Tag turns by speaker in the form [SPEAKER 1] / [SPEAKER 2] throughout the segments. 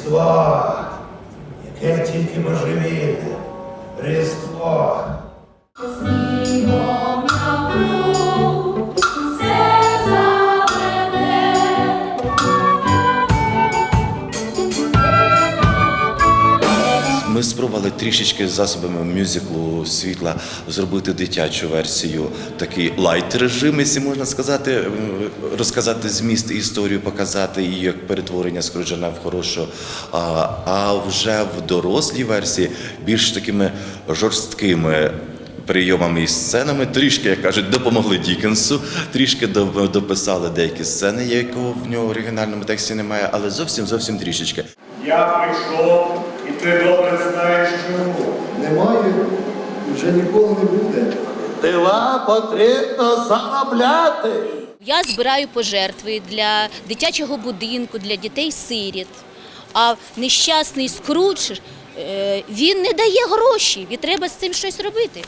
[SPEAKER 1] Різдво, яке тільки божевільне.
[SPEAKER 2] Ми спробували трішечки засобами мюзиклу світла зробити дитячу версію, такий лайт режим, якщо можна сказати, розказати зміст історію, показати її як перетворення Скруджена в хорошу. А, а вже в дорослій версії більш такими жорсткими. Прийомами і сценами трішки, як кажуть, допомогли Дікенсу, трішки дописали деякі сцени, якого в нього в оригінальному тексті немає, але зовсім зовсім трішечки.
[SPEAKER 3] Я прийшов, і ти добре знаєш чому.
[SPEAKER 4] Немає вже ніколи не буде.
[SPEAKER 1] Дива потрібно заробляти.
[SPEAKER 5] Я збираю пожертви для дитячого будинку, для дітей-сиріт. А нещасний скрудж е, він не дає гроші, і треба з цим щось робити.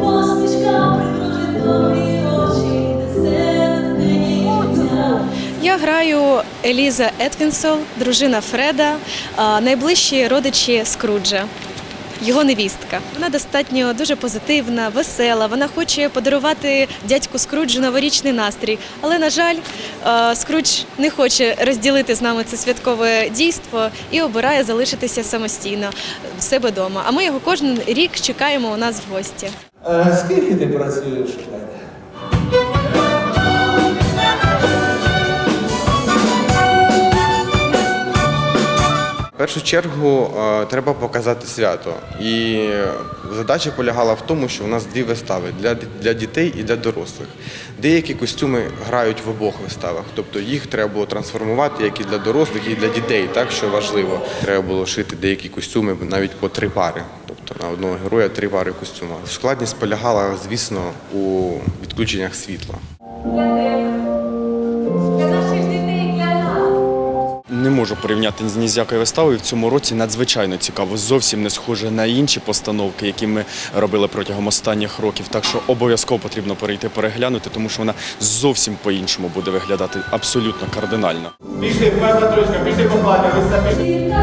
[SPEAKER 6] Посмішка
[SPEAKER 7] Еліза Етвінсол, дружина Фреда, найближчі родичі Скруджа. Його невістка. Вона достатньо дуже позитивна, весела. Вона хоче подарувати дядьку Скруджу новорічний настрій. Але, на жаль, е, Скрудж не хоче розділити з нами це святкове дійство і обирає залишитися самостійно в себе вдома. А ми його кожен рік чекаємо у нас в гості.
[SPEAKER 1] А скільки ти працюєш,
[SPEAKER 8] Першу чергу е, треба показати свято. І задача полягала в тому, що у нас дві вистави для, для дітей і для дорослих. Деякі костюми грають в обох виставах, тобто їх треба було трансформувати як і для дорослих, і для дітей, так що важливо. Треба було шити деякі костюми навіть по три пари. Тобто на одного героя три пари костюма. Складність полягала, звісно, у відключеннях світла.
[SPEAKER 9] Можу порівняти ні з якою виставою. В цьому році надзвичайно цікаво. Зовсім не схоже на інші постановки, які ми робили протягом останніх років. Так що обов'язково потрібно перейти переглянути, тому що вона зовсім по-іншому буде виглядати абсолютно кардинально.
[SPEAKER 3] Пішли, перша строчка, пішли поплати, ви самі.